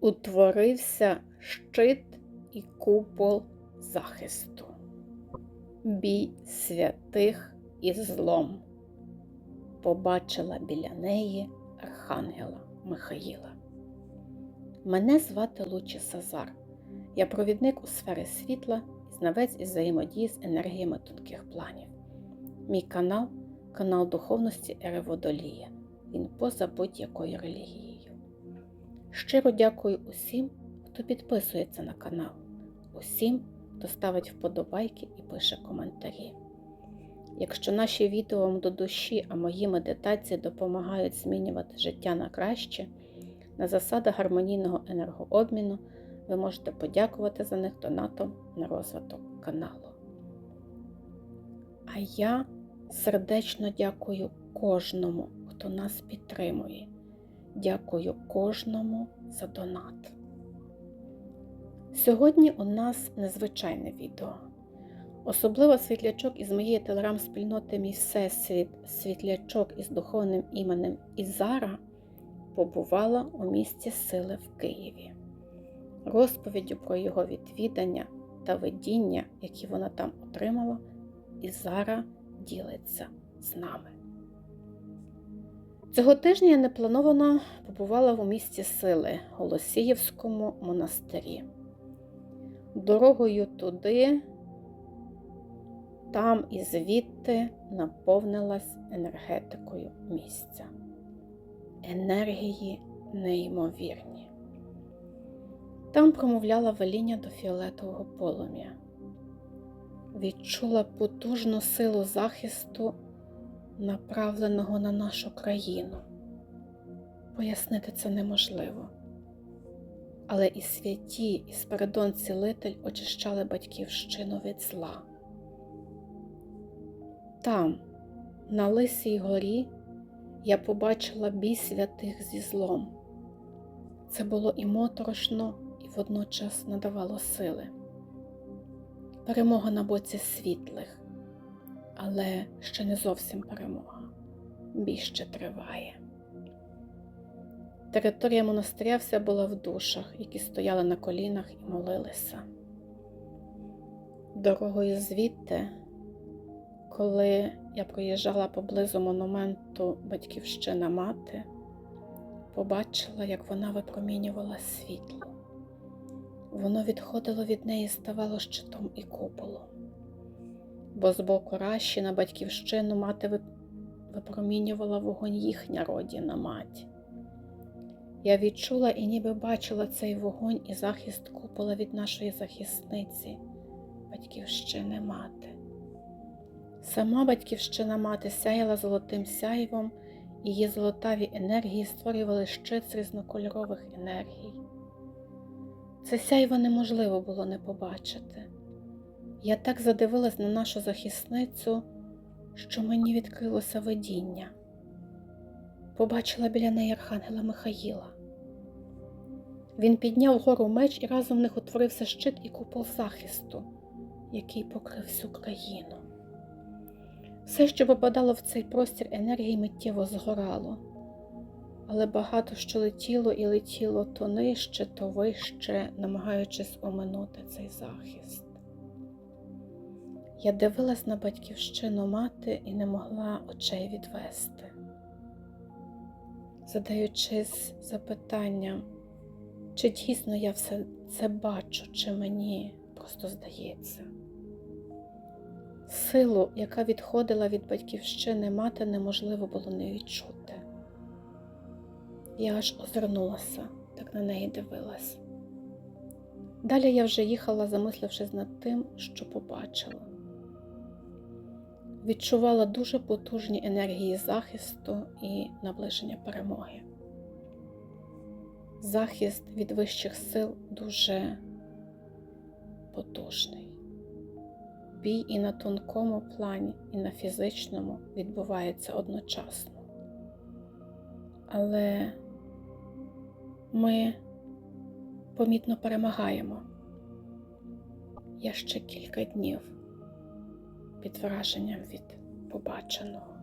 утворився щит і купол захисту. Бій святих із злом. Побачила біля неї Архангела Михаїла. Мене звати Лучі Сазар. Я провідник у сфері світла і знавець із взаємодії з енергіями тонких планів. Мій канал канал духовності Ери Водолія. Він поза будь-якою релігією. Щиро дякую усім, хто підписується на канал, усім, хто ставить вподобайки і пише коментарі. Якщо наші відео вам до душі, а мої медитації допомагають змінювати життя на краще, на засадах гармонійного енергообміну, ви можете подякувати за них донатом на розвиток каналу. А я сердечно дякую кожному, хто нас підтримує. Дякую кожному за донат. Сьогодні у нас незвичайне відео. Особливо світлячок із моєї телеграм-спільноти Мій Всесвіт, світлячок із духовним іменем Ізара побувала у місті Сили в Києві. Розповіддю про його відвідання та видіння, які вона там отримала, Ізара ділиться з нами. Цього тижня я неплановано побувала в місті Сили Голосіївському монастирі. Дорогою туди, там і звідти наповнилась енергетикою місця. Енергії неймовірні. Там промовляла веління до фіолетового полум'я. Відчула потужну силу захисту, направленого на нашу країну. Пояснити це неможливо. Але і святі, і Спиридон Цілитель очищали батьківщину від зла. Там, на Лисій горі, я побачила бій святих зі злом. Це було і моторошно, і водночас надавало сили. Перемога на боці світлих, але ще не зовсім перемога. Бій ще триває. Територія монастиря вся була в душах, які стояли на колінах і молилися. Дорогою звідти, коли я проїжджала поблизу монументу Батьківщина мати, побачила, як вона випромінювала світло. Воно відходило від неї ставало щитом і куполом. Бо з боку ращі на батьківщину мати випромінювала вогонь їхня родіна мать. Я відчула і ніби бачила цей вогонь і захист купола від нашої захисниці, батьківщини мати. Сама батьківщина мати сяяла золотим сяйвом, її золотаві енергії створювали щит з різнокольорових енергій. Це сяйво неможливо було не побачити. Я так задивилась на нашу захисницю, що мені відкрилося видіння. Побачила біля неї Архангела Михаїла. Він підняв гору меч і разом в них утворився щит і купол захисту, який покрив всю країну. Все, що попадало в цей простір енергії, миттєво згорало, але багато що летіло і летіло то нижче, то вище, намагаючись оминути цей захист. Я дивилась на батьківщину мати і не могла очей відвести, задаючись запитанням, чи дійсно я все це бачу, чи мені просто здається. Силу, яка відходила від батьківщини мати, неможливо було не відчути. Я аж озирнулася, так на неї дивилась. Далі я вже їхала, замислившись над тим, що побачила. Відчувала дуже потужні енергії захисту і наближення перемоги. Захист від вищих сил дуже потужний. Бій і на тонкому плані, і на фізичному відбувається одночасно. Але ми помітно перемагаємо. Я ще кілька днів під враженням від побаченого.